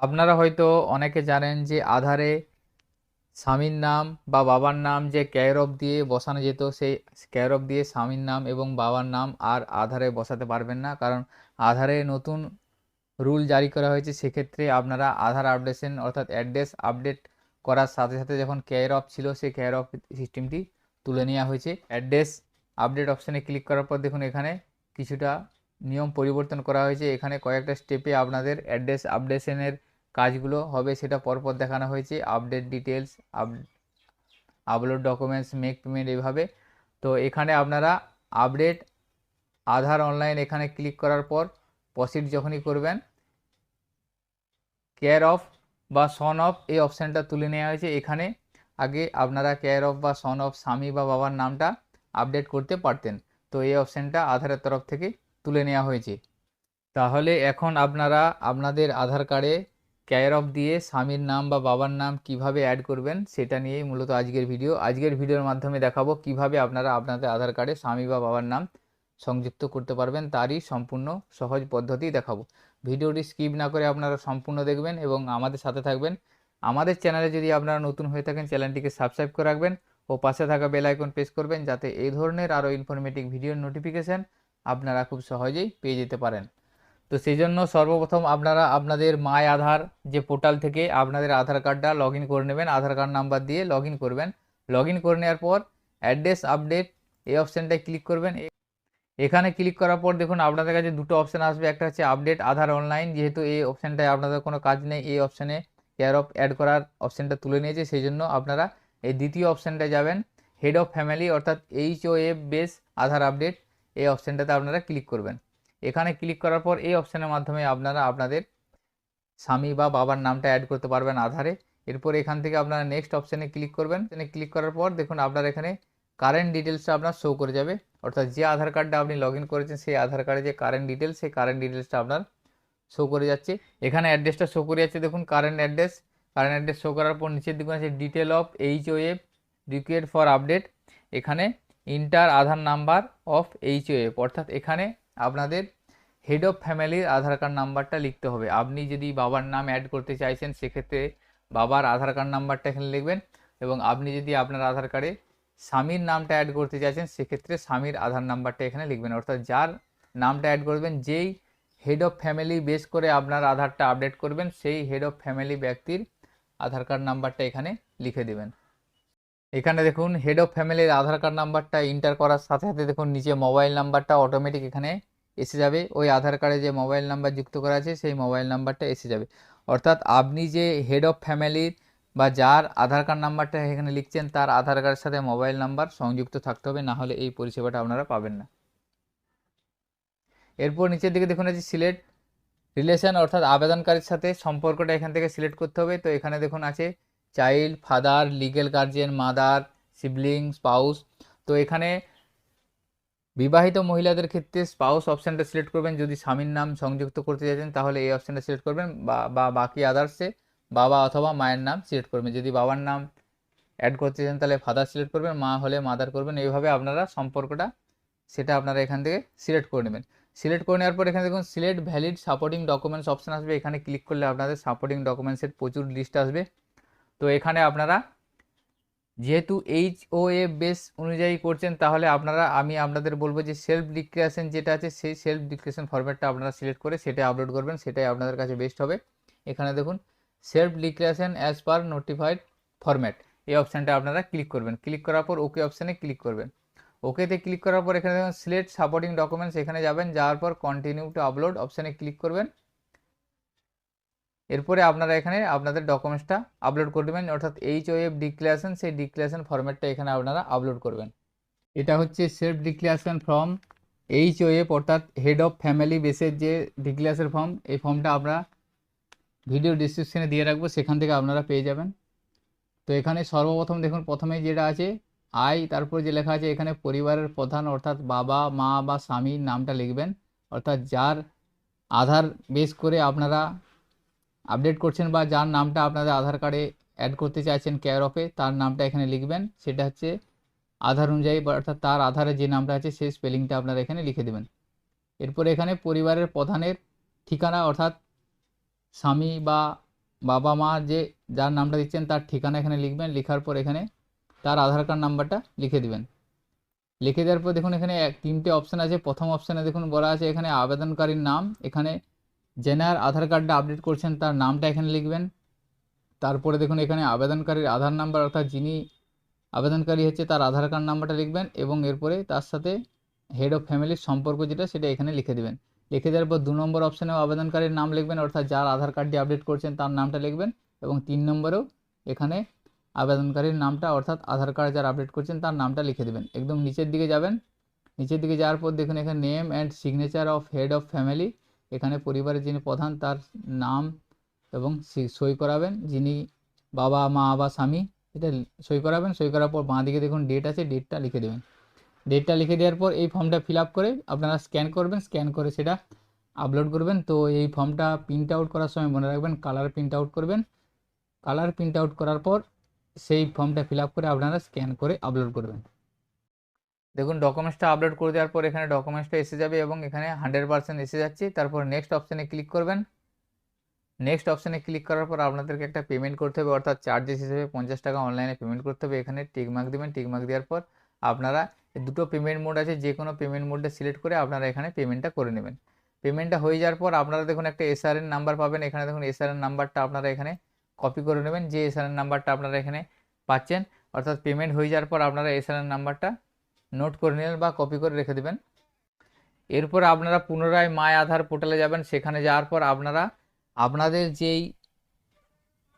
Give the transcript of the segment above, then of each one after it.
আপনারা হয়তো অনেকে জানেন যে আধারে স্বামীর নাম বা বাবার নাম যে কেয়ারফ দিয়ে বসানো যেত, সেই কেয়ারফ দিয়ে স্বামীর নাম এবং বাবার নাম আর আধারে বসাতে পারবেন না। কারণ আধারে নতুন রুল জারি করা হয়েছে, সেক্ষেত্রে আপনারা আধার আপডেশন অর্থাৎ অ্যাড্রেস আপডেট করার সাথে সাথে যখন কেয়ার অফ ছিল, সেই কেয়ার অফ সিস্টেমটি তুলে নেওয়া হয়েছে। অ্যাড্রেস আপডেট অপশানে ক্লিক করার পর দেখুন এখানে কিছুটা নিয়ম পরিবর্তন করা হয়েছে। এখানে কয়েকটা স্টেপে আপনাদের অ্যাড্রেস আপডেশনের কাজগুলো হবে সেটা পরপর দেখানো হয়েছে update details up upload documents make payment এইভাবে তো এখানে আপনারা আপডেট আধার অনলাইন এখানে ক্লিক করার পর প্রসিড যখনই করবেন কেয়ার অফ বা সন অফ এই অপশানটা তুলে নেওয়া হয়েছে। এখানে আগে আপনারা কেয়ার অফ বা সন অফ স্বামী বা বাবার নামটা আপডেট করতে পারতেন। তো এই অপশানটা আধারের তরফ থেকে তুলে নেওয়া হয়েছে। তাহলে এখন আপনারা, আপনাদের আধার কার্ডে কেয়ার অফ দিয়ে স্বামীর নাম বা বাবার নাম কীভাবে অ্যাড করবেন, সেটা নিয়েই মূলত আজকের ভিডিও আজকের ভিডিওর মাধ্যমে দেখাবো কীভাবে আপনারা আপনাদের আধার কার্ডে স্বামী বা বাবার নাম সংযুক্ত করতে পারবেন, তারই সম্পূর্ণ সহজ পদ্ধতি দেখাবো। ভিডিওটি স্কিপ না করে আপনারা সম্পূর্ণ দেখবেন এবং আমাদের সাথে থাকবেন। আমাদের চ্যানেলে যদি আপনারা নতুন হয়ে থাকেন চ্যানেলটিকে সাবস্ক্রাইব করে রাখবেন ও পাশে থাকা বেল আইকন প্রেস করবেন, যাতে এই ধরনের আরও ইনফরমেটিভ ভিডিওর নোটিফিকেশান আপনারা খুব সহজেই পেয়ে যেতে পারেন। তো সেই জন্য সর্বপ্রথম আপনারা আপনাদের মাই আধার যে পোর্টাল থেকে আপনাদের আধার কার্ডটা লগ করে নেবেন, আধার কার্ড নাম্বার দিয়ে লগ করবেন। লগ করে নেওয়ার পর অ্যাড্রেস আপডেট, এই অপশানটায় ক্লিক করবেন। এখানে ক্লিক করার পর দেখুন আপনাদের কাছে দুটো অপশান আসবে। একটা হচ্ছে আপডেট আধার অনলাইন, যেহেতু এই অপশানটায় আপনাদের কোনো কাজ নেই, এই অপশানে কেয়ার অফ অ্যাড করার অপশানটা তুলে নিয়েছে, সেই জন্য আপনারা এই দ্বিতীয় অপশানটায় যাবেন। হেড অফ ফ্যামিলি অর্থাৎ H O F base Aadhaar update, এই অপশানটাতে আপনারা ক্লিক করবেন। এখানে ক্লিক করার পর এই অপশানের মাধ্যমে আপনারা আপনাদের স্বামী বা বাবার নামটা অ্যাড করতে পারবেন আধারে। এরপর এখান থেকে আপনারা নেক্সট অপশানে ক্লিক করবেন। এখানে ক্লিক করার পর দেখুন আপনার এখানে কারেন্ট ডিটেলসটা আপনার শো করে যাবে। অর্থাৎ যে আধার কার্ডটা আপনি লগ করেছেন, সেই আধার কার্ডে যে কারেন্ট ডিটেলস সেই কারেন্ট ডিটেলসটা আপনার শো করে যাচ্ছে। এখানে অ্যাড্রেসটা শো করে যাচ্ছে, দেখুন current address current address show করার পর নিচের দিকে আছে detail of H O F required for update এখানে enter Aadhaar number of H O F অর্থাৎ এখানে আপনাদের হেড অফ ফ্যামিলির আধার কার্ড নাম্বারটা লিখতে হবে। আপনি যদি বাবার নাম অ্যাড করতে চাইছেন, সেক্ষেত্রে বাবার আধার কার্ড নাম্বারটা এখানে লিখবেন এবং আপনি যদি আপনার আধার কার্ডে স্বামীর নামটা অ্যাড করতে চাইছেন, সেক্ষেত্রে স্বামীর আধার নাম্বারটা এখানে লিখবেন। অর্থাৎ যার নামটা অ্যাড করবেন, যেই হেড অফ ফ্যামিলি বেস করে আপনার আধারটা আপডেট করবেন, সেই হেড অফ ফ্যামিলি ব্যক্তির আধার কার্ড নাম্বারটা এখানে লিখে দেবেন। এখানে দেখুন হেড অফ ফ্যামিলির আধার কার্ড নাম্বারটা ইন্টার করার সাথে সাথে দেখুন, নিচে মোবাইল নাম্বারটা অটোমেটিক এখানে এসে যাবে। ওই আধার কার্ডে যে মোবাইল নাম্বার যুক্ত করা আছে, সেই মোবাইল নাম্বারটা এসে যাবে। অর্থাৎ আপনি যে হেড অফ ফ্যামিলির বা যার আধার কার্ড নাম্বারটা এখানে লিখছেন, তার আধার কার্ডের সাথে মোবাইল নাম্বার সংযুক্ত থাকতে হবে, না হলে এই পরিষেবাটা আপনারা পাবেন না। এরপর নিচের দিকে দেখুন আছে সিলেক্ট রিলেশন অর্থাৎ আবেদনকারীর সাথে সম্পর্কটা এখান থেকে সিলেক্ট করতে হবে। তো এখানে দেখুন, আছে child father legal guardian mother sibling spouse তো এখানে বিবাহিত মহিলাদের ক্ষেত্রে স্পাউস অপশানটা সিলেক্ট করবেন। যদি স্বামীর নাম সংযুক্ত করতে চাইছেন, তাহলে এই অপশানটা সিলেক্ট করবেন। বা বাকি আদার্সে বাবা অথবা মায়ের নাম সিলেক্ট করবেন। যদি বাবার নাম অ্যাড করতে চান, তাহলে ফাদার সিলেক্ট করবেন, মা হলে মাদার করবেন। এইভাবে আপনারা সম্পর্কটা সেটা আপনারা এখান থেকে সিলেক্ট করে নেবেন। সিলেক্ট করে নেওয়ার পর এখানে দেখুন select valid supporting documents option আসবে। এখানে ক্লিক করলে আপনাদের সাপোর্টিং ডকুমেন্টসের প্রচুর লিস্ট আসবে। তো এখানে আপনারা যেহেতু এইচ ও এ বেস অনুযায়ী করছেন, তাহলে আপনারা, আমি আপনাদের বলব যে সেলফ ডিক্লারেশন যেটা আছে, সেই সেলফ ডিক্লারেশন ফরম্যাটটা আপনারা সিলেক্ট করে সেটাই আপলোড করবেন, সেটাই আপনাদের কাছে বেস্ট হবে। এখানে দেখুন self declaration as per notified format এই অপশানটা আপনারা ক্লিক করবেন। ক্লিক করার পর ওকে অপশানে ক্লিক করবেন। ওকেতে ক্লিক করার পর এখানে দেখুন সিলেক্ট সাপোর্টিং ডকুমেন্টস এখানে যাবেন, যাওয়ার পর কন্টিনিউ টু আপলোড অপশানে ক্লিক করবেন। এরপরে আপনারা এখানে আপনাদের ডকুমেন্টসটা আপলোড করে দেবেন, অর্থাৎ এইচ ও এফ ডিক্লারেশন সেই ডিক্লারেশন ফরম্যাটটা এখানে আপনারা আপলোড করবেন। এটা হচ্ছে self declaration form H O F অর্থাৎ হেড অফ ফ্যামিলি বেসের যে ডিক্লারেশন ফর্ম এই ফর্মটা আমরা ভিডিও ডিসক্রিপশানে দিয়ে রাখব, সেখান থেকে আপনারা পেয়ে যাবেন। তো এখানে সর্বপ্রথম দেখুন, প্রথমে যেটা আছে আই তারপর যে লেখা আছে, এখানে পরিবারের প্রধান, অর্থাৎ বাবা, মা বা স্বামীর নামটা লিখবেন। অর্থাৎ যার আধার বেস করে আপনারা আপডেট করছেন বা যার নামটা আপনাদের আধার কার্ডে অ্যাড করতে চাইছেন কেয়ার অফে তার নামটা এখানে লিখবেন। সেটা হচ্ছে আধার অনুযায়ী বা অর্থাৎ তার আধারে যে নামটা আছে, সেই স্পেলিংটা আপনারা এখানে লিখে দেবেন। এরপরে এখানে পরিবারের প্রধানের ঠিকানা অর্থাৎ স্বামী বা বাবা মা যে যার নামটা দিচ্ছেন, তার ঠিকানা এখানে লিখবেন। লেখার পর এখানে তার আধার কার্ড নাম্বারটা লিখে দিবেন। লিখে দেওয়ার পর দেখুন এখানে এক তিনটে অপশান আছে। প্রথম অপশানে দেখুন বলা আছে এখানে আবেদনকারীর নাম, এখানে জেনার আধার কার্ডটা আপডেট করছেন, তার নামটা এখানে লিখবেন। তারপরে দেখুন, এখানে আবেদনকারীর আধার নাম্বার, অর্থাৎ যিনি আবেদনকারী হচ্ছে, তার আধার কার্ড নাম্বারটা লিখবেন এবং এরপরে তার সাথে হেড অফ ফ্যামিলির সম্পর্ক যেটা, সেটা এখানে লিখে দেবেন। লিখে দেওয়ার পর দু নম্বর অপশানেও আবেদনকারীর নাম লিখবেন, অর্থাৎ যার আধার কার্ডটি আপডেট করছেন, তার নামটা লিখবেন এবং তিন নম্বরেও এখানে আবেদনকারীর নামটা, অর্থাৎ আধার কার্ড যার আপডেট করছেন, তার নামটা লিখে দেবেন। একদম নিচের দিকে যাবেন। নিচের দিকে যাওয়ার পর দেখুন, এখানে name and signature of head of family এখানে পরিবারের যিনি প্রধান, তার নাম এবং সই করাবেন। যিনি বাবা, মা বা স্বামী, এটা সই করাবেন। সই করার পর বাঁ দিকে দেখুন ডেট আছে ডেটটা লিখে দেবেন। ডেটটা লিখে দেওয়ার পর এই ফর্মটা ফিল আপ করে আপনারা স্ক্যান করবেন। স্ক্যান করে সেটা আপলোড করবেন। তো এই ফর্মটা প্রিন্ট আউট করার সময় মনে রাখবেন কালার প্রিন্ট আউট করবেন। কালার প্রিন্ট আউট করার পর সেই ফর্মটা ফিল আপ করে আপনারা স্ক্যান করে আপলোড করবেন। দেখুন ডকুমেন্টসটা আপলোড করে দেওয়ার পর এখানে ডকুমেন্টসটা এসে যাবে এবং এখানে হান্ড্রেড পার্সেন্ট এসে যাচ্ছে। তারপর নেক্সট অপশানে ক্লিক করবেন। নেক্সট অপশানে ক্লিক করার পর আপনাদেরকে একটা পেমেন্ট করতে হবে, অর্থাৎ চার্জেস হিসেবে পঞ্চাশ টাকা অনলাইনে পেমেন্ট করতে হবে। এখানে টিকমার্ক দেবেন টিকমার্ক দেওয়ার পর আপনারা দুটো পেমেন্ট মোড আছে, যে কোনো পেমেন্ট মোডটা সিলেক্ট করে আপনারা এখানে পেমেন্টটা করে নেবেন। পেমেন্টটা হয়ে যাওয়ার পর আপনারা দেখুন, একটা এসআরএন নাম্বার পাবেন। এখানে দেখুন এসআরএন নাম্বারটা আপনারা এখানে কপি করে নেবেন। যে এসআরএন নাম্বারটা আপনারা এখানে পাচ্ছেন, অর্থাৎ পেমেন্ট হয়ে যাওয়ার পর আপনারা এসআরএন নাম্বারটা নোট করে নিলেন বা কপি করে রেখে দেবেন। এরপর আপনারা পুনরায় মায় আধার পোর্টালে যাবেন। সেখানে যাওয়ার পর আপনারা আপনাদের যেই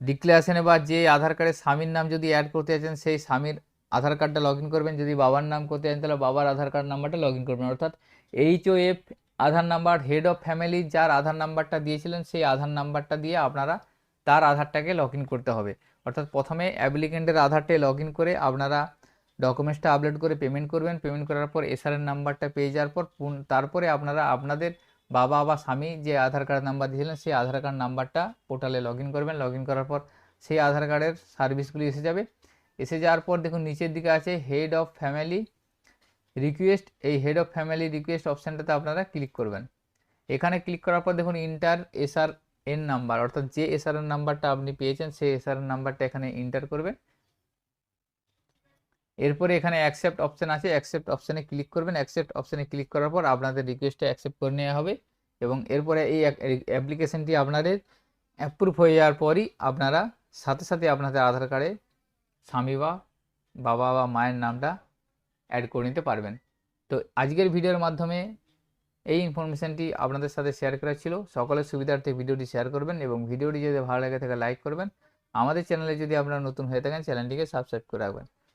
ডিক্লারেশনে বা যে আধার কার্ডে স্বামীর নাম যদি অ্যাড করতে চাচ্ছেন সেই স্বামীর আধার কার্ডটা লগ করবেন। যদি বাবার নাম করতে চান, তাহলে বাবার আধার কার্ড নাম্বারটা লগ করবেন। অর্থাৎ H O F Aadhaar number head of family যার আধার নাম্বারটা দিয়েছিলেন, সেই আধার নাম্বারটা দিয়ে আপনারা তার আধারটাকে লগ করতে হবে। অর্থাৎ প্রথমে অ্যাপ্লিকেন্টের আধারটাই লগ করে আপনারা ডকুমেন্টসটা আপলোড করে পেমেন্ট করবেন। পেমেন্ট করার পর এসআরএন নাম্বারটা পেয়ে যাওয়ার পর তারপরে আপনারা আপনাদের বাবা বা স্বামী যে আধার কার্ড নাম্বার দিয়েছিলেন, সেই আধার কার্ড নাম্বারটা পোর্টালে লগ করবেন। লগ করার পর সেই আধার কার্ডের সার্ভিসগুলি এসে যাবে। এসে যাওয়ার পর দেখুন নিচের দিকে আছে হেড অফ ফ্যামিলি রিকোয়েস্ট এই হেড অফ ফ্যামিলি রিকোয়েস্ট অপশানটাতে আপনারা ক্লিক করবেন। এখানে ক্লিক করার পর দেখুন ইন্টার এসআর এন নাম্বার অর্থাৎ যে এসআর এন নাম্বারটা আপনি পেয়েছেন, সেই এসআর এন নাম্বারটা এখানে ইন্টার করবেন। এরপরে এখানে অ্যাকসেপ্ট অপশান আছে। অ্যাকসেপ্ট অপশানে ক্লিক করবেন। অ্যাকসেপ্ট অপশানে ক্লিক করার পর আপনাদের রিকোয়েস্টটা অ্যাকসেপ্ট করে নেওয়া হবে এবং এরপরে এই অ্যাপ্লিকেশনটি আপনাদের অ্যাপ্রুভ হয়ে যাওয়ার পরই আপনারা সাথে সাথে আপনাদের আধার কার্ডে স্বামী বা বাবা বা মায়ের নামটা অ্যাড করে নিতে পারবেন। তো আজকের ভিডিওর মাধ্যমে এই ইনফরমেশানটি আপনাদের সাথে শেয়ার করা ছিল। সকলের সুবিধার্থে ভিডিওটি শেয়ার করবেন এবং ভিডিওটি যদি ভালো লাগে থাকে লাইক করবেন। আমাদের চ্যানেলে যদি আপনারা নতুন হয়ে থাকেন চ্যানেলটিকে সাবস্ক্রাইব করে রাখবেন।